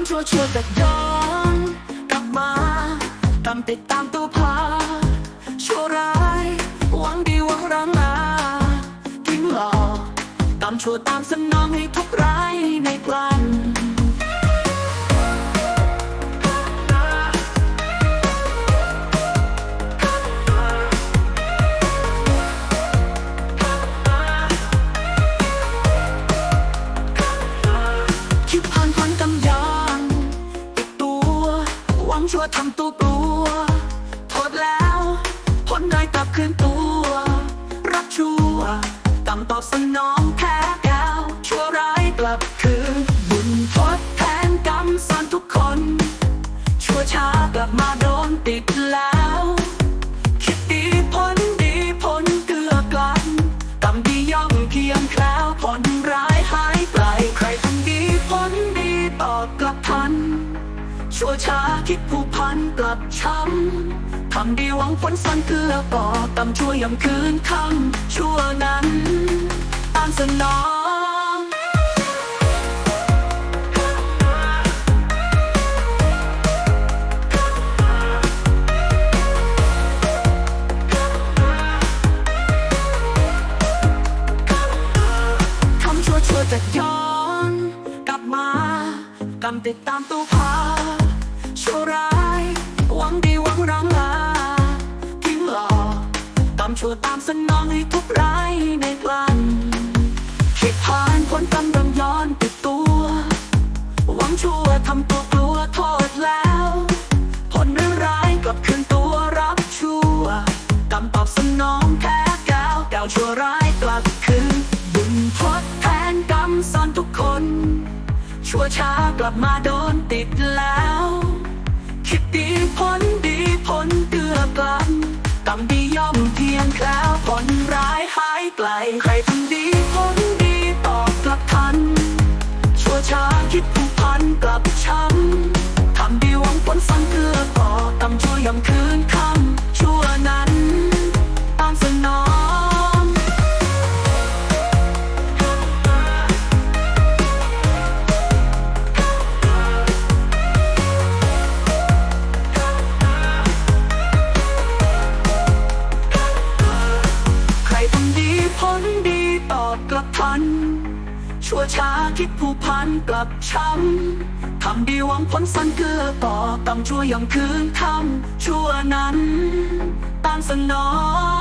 ำชั่วชั่วแต่ย้อนกลับมาตามติดตามตัวพา ชั่วร้ายหวังดีหวังรังมาทิ้งหลอกตามชั่วตามสนองให้ทุกร้ายในกลัน หวังชั่วทำตัวกลัวโทษแล้วผลได้กลับคืนตัว รับชั่วกำตอบสนองแพ้แก้วชั่วร้ายกลับ วช้าคิดผูกพันกลับช้ำทำดีหวังผลสันเกือก่อกรรมชั่วยำคืนคำชั่วนั้นตามสนองคำชัวชั่วจะย้อน กลับมากำติดตามตัวพา ชั่วร้ายหวังดีหวังรังลาทิ้งหลอกกำชั่วตามสนองให้ทุกร้ายในกลันคิดผ่านผลกำลังย้อนติดตัว หวังชั่วทำตัวกลัวโทษแล้ว ผลร้ายกลับคืนตัวรับชั่วกำตอบสนองแพ้แก้วแก้วชั่วร้ายกลับคืนบุญทดแทนกรรมสอนทุกคน ชั่วช้ากลับมาโดนติดแล้ว ผลดีผลเกื้อกลันกรรมดีย่อมเพียงแคล้วผลร้ายหายไกลใครทำดีผลดีตอบกลับทัน ชั่วช้าคิดผูกพันกลับช้ำทำดีหวังผลสังเกือต่อกำชั่วยำคืนคัน ชั่วช้าคิดผูกพันกลับช้ำทำดีหวังผลสันเกื้อต่อต่ำชั่วยังคืนคำชั่วนั้นตามสนอง